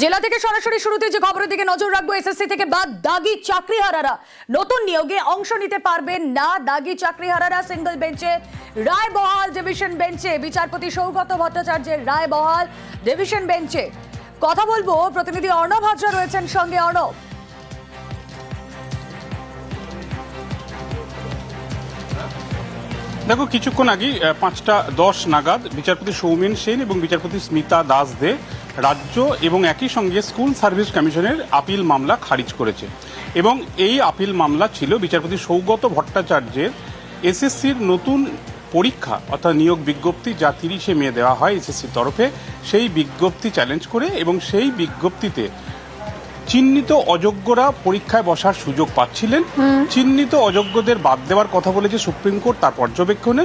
জেলা থেকে সরাসরি শুরুতে যে খবরের দিকে নজর রাখব, এসএসসি থেকে বাদ দাগি চাকরিহারারা নতুন নিয়োগে অংশ নিতে পারবেন না। দাগি চাকরিহারারা সিঙ্গল বেঞ্চে রায় বহাল ডিভিশন বেঞ্চে বিচারপতি সৌগত ভট্টাচার্যের রায় বহাল ডিভিশন বেঞ্চে কথা বলব, প্রতিনিধি অর্ণব হাজরা রয়েছেন সঙ্গে। অর্ণব দেখো কিছুক্ষণ আহ, পাঁচটা দশ নাগাদ বিচারপতি সৌমেন সেন এবং বিচারপতি স্মিতা দাস দে রাজ্য এবং একই সঙ্গে স্কুল সার্ভিস কমিশনের আপিল মামলা খারিজ করেছে। এবং এই আপিল মামলা ছিল বিচারপতি সৌগত ভট্টাচার্যের এসএসসির নতুন পরীক্ষা অর্থাৎ নিয়োগ বিজ্ঞপ্তি যা তিরিশে মে দেওয়া হয় এসএসসির তরফে। সেই বিজ্ঞপ্তি চ্যালেঞ্জ করে এবং সেই বিজ্ঞপ্তিতে চিহ্নিত অযোগ্যরা পরীক্ষায় বসার সুযোগ পাচ্ছিলেন। চিহ্নিত অযোগ্যদের বাদ দেওয়ার কথা বলেছে সুপ্রিম কোর্ট তার পর্যবেক্ষণে।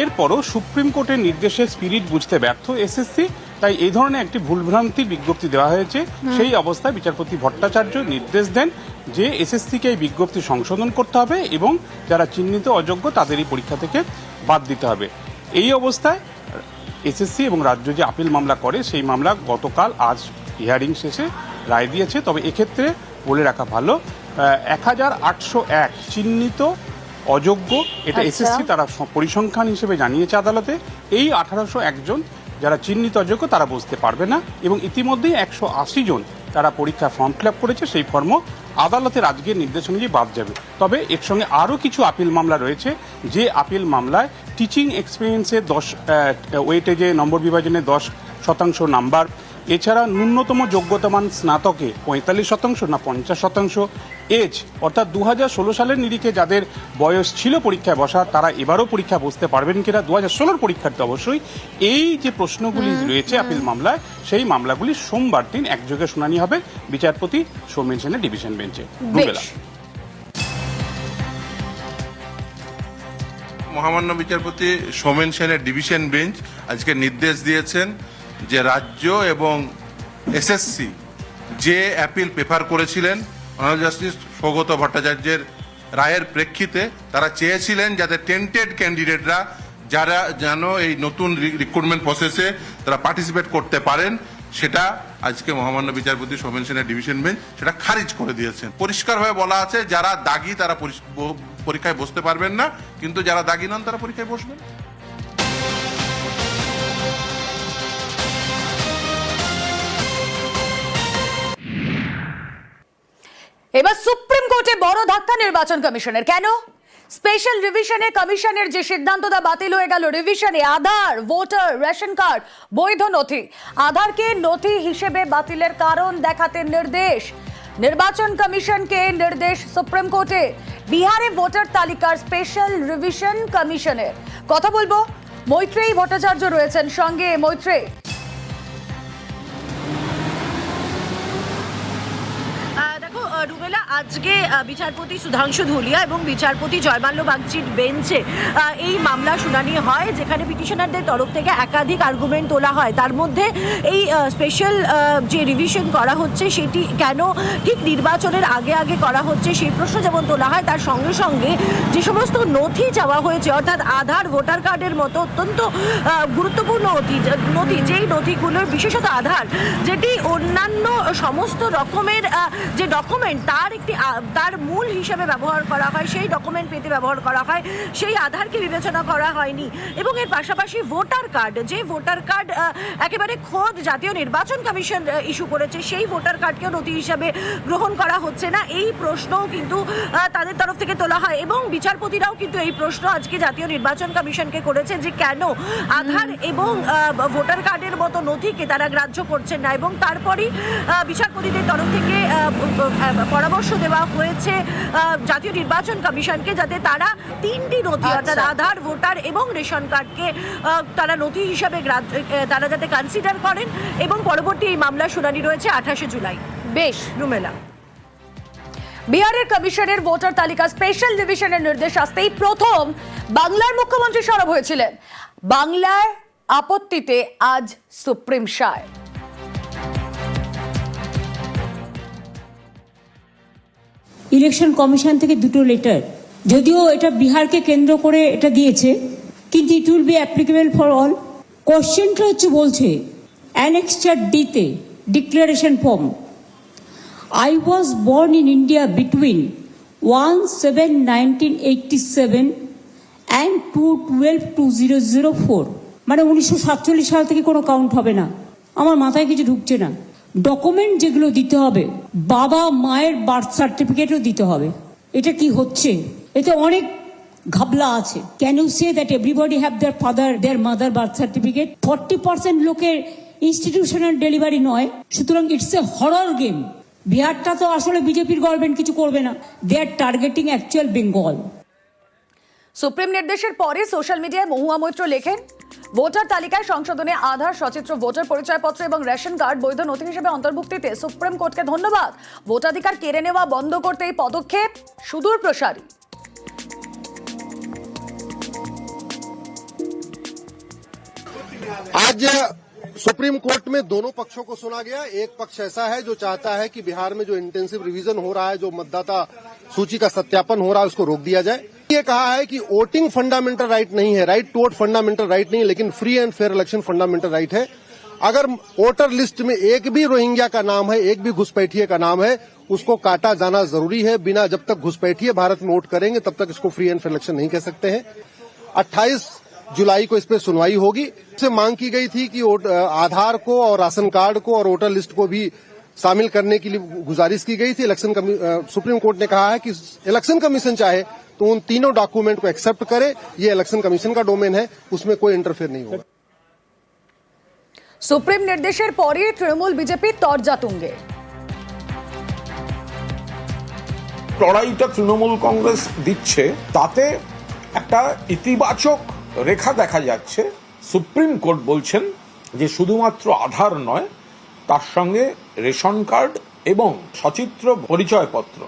এরপরও সুপ্রিম কোর্টের নির্দেশে স্পিরিট বুঝতে ব্যর্থ এসএসসি তাই এই ধরনের একটি ভুলভ্রান্তির বিজ্ঞপ্তি দেওয়া হয়েছে। সেই অবস্থায় বিচারপতি ভট্টাচার্য নির্দেশ দেন যে এসএসসিকে এই বিজ্ঞপ্তি সংশোধন করতে হবে এবং যারা চিহ্নিত অযোগ্য তাদের এই পরীক্ষা থেকে বাদ দিতে হবে। এই অবস্থায় এসএসসি এবং রাজ্য যে আপিল মামলা করে সেই মামলা গতকাল আজ হিয়ারিং শেষে রায় দিয়েছে তবে এক্ষেত্রে বলে রাখা ভালো এক হাজার আটশো এক চিহ্নিত অযোগ্য এটা আচ্ছা। এসএসসি তারা পরিসংখ্যান হিসেবে জানিয়েছে আদালতে এই আঠারোশো একজন যারা চিহ্নিত অযোগ্য তারা বুঝতে পারবে না এবং ইতিমধ্যেই একশো আশি জন তারা পরীক্ষা ফর্ম ফিল করেছে সেই ফর্ম আদালতের আজকের নির্দেশ অনুযায়ী বাদ যাবে তবে এর সঙ্গে আরও কিছু আপিল মামলা রয়েছে যে আপিল মামলায় টিচিং এক্সপিরিয়েন্সে দশ ওয়েটেজে নম্বর বিভাজনে দশ শতাংশ নাম্বার এছাড়া ন্যূনতম যোগ্যতামান স্নাতকে পঁয়তাল্লিশ শতাংশ না পঞ্চাশ শতাংশ। এজ অর্থাৎ দু হাজার ষোলো সালের নিরিখে যাদের বয়স ছিল পরীক্ষায় বসা তারা এবারও পরীক্ষা বসতে পারবেন কিনা? দু হাজার ষোলোর পরীক্ষার্থী অবশ্যই। এই যে প্রশ্নগুলি রয়েছে আপিল মামলায় সেই মামলাগুলি সোমবার দিন একযোগে শুনানি হবে। বিচারপতি সৌমেন সেনের ডিভিশন বেঞ্চে। রুবেলা। মহামান্য বিচারপতি সোমেন সেনের ডিভিশন বেঞ্চ আজকে নির্দেশ দিয়েছেন যে রাজ্য এবং এসএসসি যে অ্যাপিল প্রেফার করেছিলেন অনারেবল জাস্টিস সৌগত ভট্টাচার্যের রায়ের প্রেক্ষিতে, তারা চেয়েছিলেন যাতে টেন্টেড ক্যান্ডিডেটরা যারা যেন এই নতুন রিক্রুটমেন্ট প্রসেসে তারা পার্টিসিপেট করতে পারেন, সেটা আজকে মহামান্য বিচারপতি সোমেন সেনের ডিভিশন বেঞ্চ সেটা খারিজ করে দিয়েছেন। পরিষ্কারভাবে বলা আছে, যারা দাগি তারা পরীক্ষায় বসতে পারবেন না, কিন্তু যারা দাগি নন তারা পরীক্ষায় বসবেন। এবার সুপ্রিম কোর্টে বড় ধাক্কা নির্বাচন কমিশনের। কেন? স্পেশাল রিভিশনে কমিশনের যে সিদ্ধান্তটা বাতিল হয়ে গেল রিভিশনে আধার ভোটার রেশন কার্ড বৈধ নথি। আধারকে নথি হিসেবে বাতিলের কারণ দেখাতে নির্দেশ। নির্বাচন কমিশনকে নির্দেশ সুপ্রিম কোর্টে। বিহারে ভোটার তালিকার স্পেশাল রিভিশন কমিশনের। কথা বলব, মৈত্রেয়ী ভট্টাচার্য রয়েছেন সঙ্গে, মৈত্রেয়ী। আজকে বিচারপতি সুধাংশু ধুলিয়া এবং বিচারপতি জয়মাল্য বাগচির বেঞ্চে এই মামলা শুনানি হয়, যেখানে পিটিশনারদের তরফ থেকে একাধিক আর্গুমেন্ট তোলা হয়। তার মধ্যে এই স্পেশাল যে রিভিশন করা হচ্ছে, সেটি কেন ঠিক নির্বাচনের আগে আগে করা হচ্ছে, সেই প্রশ্ন যেমন তোলা হয়, তার সঙ্গে সঙ্গে যে সমস্ত নথি চাওয়া হয়েছে, অর্থাৎ আধার, ভোটার কার্ডের মতো অত্যন্ত গুরুত্বপূর্ণ নথি নথি, যেই নথিগুলোর বিশেষত আধার, যেটি অন্যান্য সমস্ত রকমের যে ডকুমেন্ট তার একটি তার মূল হিসেবে ব্যবহার করা হয় সেই ডকুমেন্ট পেতে ব্যবহার করা হয় সেই আধারকে বিবেচনা করা হয়নি। এবং এর পাশাপাশি ভোটার কার্ড যে ভোটার কার্ড একেবারে খোদ জাতীয় নির্বাচন কমিশন ইস্যু করেছে সেই ভোটার কার্ডকেও নথি হিসাবে গ্রহণ করা হচ্ছে না। এই প্রশ্নও কিন্তু তাদের তরফ থেকে তোলা হয় এবং বিচারপতিরাও কিন্তু এই প্রশ্ন আজকে জাতীয় নির্বাচন কমিশনকে করেছে যে কেন আধার এবং ভোটার কার্ডের মতো নথিকে তারা গ্রাহ্য করছেন না। এবং তারপরেই বিচারপতিদের তরফ থেকে পরামর্শ দেওয়া হয়েছে জাতীয় নির্বাচন কমিশনকে যাতে তারা তিনটি নথি আচ্ছা। অর্থাৎ আধার ভোটার এবং রেশন কার্ডকে তারা নথি হিসাবে তারা যাতে কনসিডার করেন এবং পরবর্তী এই মামলার শুনানি রয়েছে আঠাশে জুলাই। বেশ। রুমেলা। বিহারের কমিশনের ভোটার তালিকা স্পেশাল ডিভিশনের নির্দেশ আসতেই প্রথম বাংলার মুখ্যমন্ত্রী সরব হয়েছিলেন। বাংলার আপত্তিতে আজ সুপ্রিম সায়। ইলেকশন কমিশন থেকে দুটো লেটার। যদিও এটা বিহারকে কেন্দ্র করে এটা দিয়েছে, কিন্তু it will be applicable for all কোশ্চেনটা হচ্ছে বলছে অ্যানেক্সচার ডিতে declaration form. I was born in India between 1 7 1987 and 2 12 2004 মানে উনিশশো সাতচল্লিশ সাল থেকে কোনো কাউন্ট হবে না। আমার মাথায় কিছু ঢুকছে না। ডকুমেন্ট যেগুলো দিতে হবে, বাবা মায়ের বার্থ সার্টিফিকেটও দিতে হবে। এটা কি হচ্ছে? এতে অনেক ঘাবলা আছে। Can you say that everybody have their father their mother birth certificate forty percent লোকের ইনস্টিটিউশনাল ডেলিভারি নয়, সুতরাং ইটস এ হরর গেম বিহারটা তো আসলে বিজেপির গভর্নমেন্ট কিছু করবে না। They are targeting actual Bengal supreme নির্দেশের পরে সোশ্যাল মিডিয়ায় মহুয়া মৈত্র লেখেন ভোটার তালিকায় সংশোধনে আধার সচিত্র ভোটার পরিচয়পত্র এবং রেশন কার্ড বৈধ নথি হিসেবে অন্তর্ভুক্তিতে সুপ্রিম কোর্টকে ধন্যবাদ ভোটাধিকার কেড়ে নেওয়া বন্ধ করতে এই পদক্ষেপ সুদূর প্রসারী आज सुप्रीम कोर्ट में दोनों पक्षों को सुना गया एक पक्ष ऐसा है जो चाहता है कि बिहार में जो इंटेंसिव रिवीजन हो रहा है जो मतदाता सूची का सत्यापन हो रहा है उसको रोक दिया जाए ये कहा है कि वोटिंग फंडामेंटल राइट नहीं है। Right to vote fundamental right नहीं लेकिन free and fair election fundamental right है। अगर वोटर लिस्ट में एक भी रोहिंग्या का नाम है, एक भी घुसपैठिए का नाम है, उसको काटा जाना ज़रूरी है। बिना जब तक घुसपैठिए भारत में वोट करेंगे, तब तक इसको फ्री एंड फेयर इलेक्शन नहीं कह सकते हैं। 28 जुलाई को इस पर सुनवाई होगी। से मांग की गई थी कि आधार को और राशन कार्ड को और वोटर लिस्ट को भी शामिल करने के लिए गुजारिश की गई थी इलेक्शन कमी- अ, सुप्रीम कोर्ट ने कहा है कि इलेक्शन कमीशन चाहे तो उन तीनों डॉक्यूमेंट को एक्सेप्ट करे ये इलेक्शन कमीशन का डोमेन है उसमें कोई इंटरफेयर नहीं होगा সুপ্রিম নির্দেশের পরে তৃণমূল বিজেপি তরজা তুঙ্গে লড়াইটা তৃণমূল কংগ্রেস দিচ্ছে তাতে একটা ইতিবাচক রেখা দেখা যাচ্ছে সুপ্রিম কোর্ট বলছেন যে শুধুমাত্র আধার নয় তার সঙ্গে রেশন কার্ড এবং সচিত্র পরিচয়পত্র,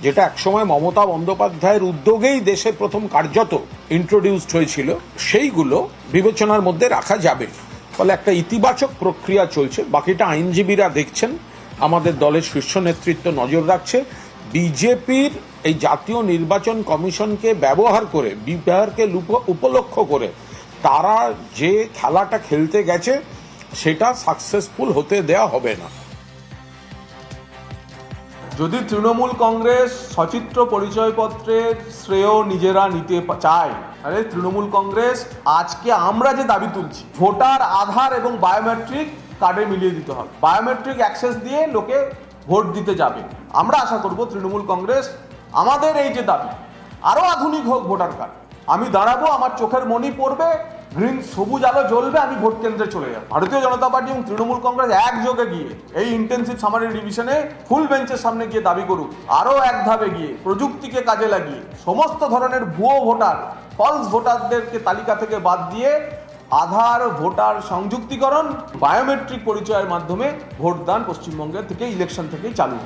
যেটা একসময় মমতা বন্দ্যোপাধ্যায়ের উদ্যোগেই দেশে প্রথম কার্যত ইন্ট্রোডিউসড হয়েছিল, সেইগুলো বিবেচনার মধ্যে রাখা যাবে। ফলে একটা ইতিবাচক প্রক্রিয়া চলছে। বাকিটা আইনজীবীরা দেখছেন, আমাদের দলের শীর্ষ নেতৃত্ব নজর রাখছে। বিজেপির এই জাতীয় নির্বাচন কমিশনকে ব্যবহার করে লুপ- উপলক্ষ করে, তারা যে খেলাটা খেলতে গেছে সেটা সাকসেসফুল হতে দেয়া হবে না। যদি তৃণমূল কংগ্রেস সচিত্র পরিচয়পত্রের শ্রেয় নিজেরা নিতে চায়, তাহলে তৃণমূল কংগ্রেস আজকে আমরা যে দাবি তুলছি, ভোটার আধার এবং বায়োমেট্রিক কার্ডে মিলিয়ে দিতে হবে। বায়োমেট্রিক অ্যাক্সেস দিয়ে লোকে ভোট দিতে যাবে। আমরা আশা করব তৃণমূল কংগ্রেস আমাদের এই যে দাবি আরও আধুনিক হোক ভোটার কার্ড। আমি দাঁড়াবো, আমার চোখের মনি পড়বে গ্রিন সবুজ আলো জ্বলবে, আমি ভোট কেন্দ্রে চলে যাব। ভারতীয় জনতা পার্টি এবং তৃণমূল কংগ্রেস একযোগে গিয়ে এই ইন্টেন্সিভ সামারি ডিভিশনে ফুল বেঞ্চের সামনে গিয়ে দাবি করুক, আরও এক ধাপে গিয়ে প্রযুক্তিকে কাজে লাগিয়ে সমস্ত ধরনের ভুয়ো ভোটার ফলস ভোটারদেরকে তালিকা থেকে বাদ দিয়ে আধার, ভোটার সংযুক্তিকরণ বায়োমেট্রিক পরিচয়ের মাধ্যমে ভোটদান পশ্চিমবঙ্গের থেকে ইলেকশন থেকেই চালু।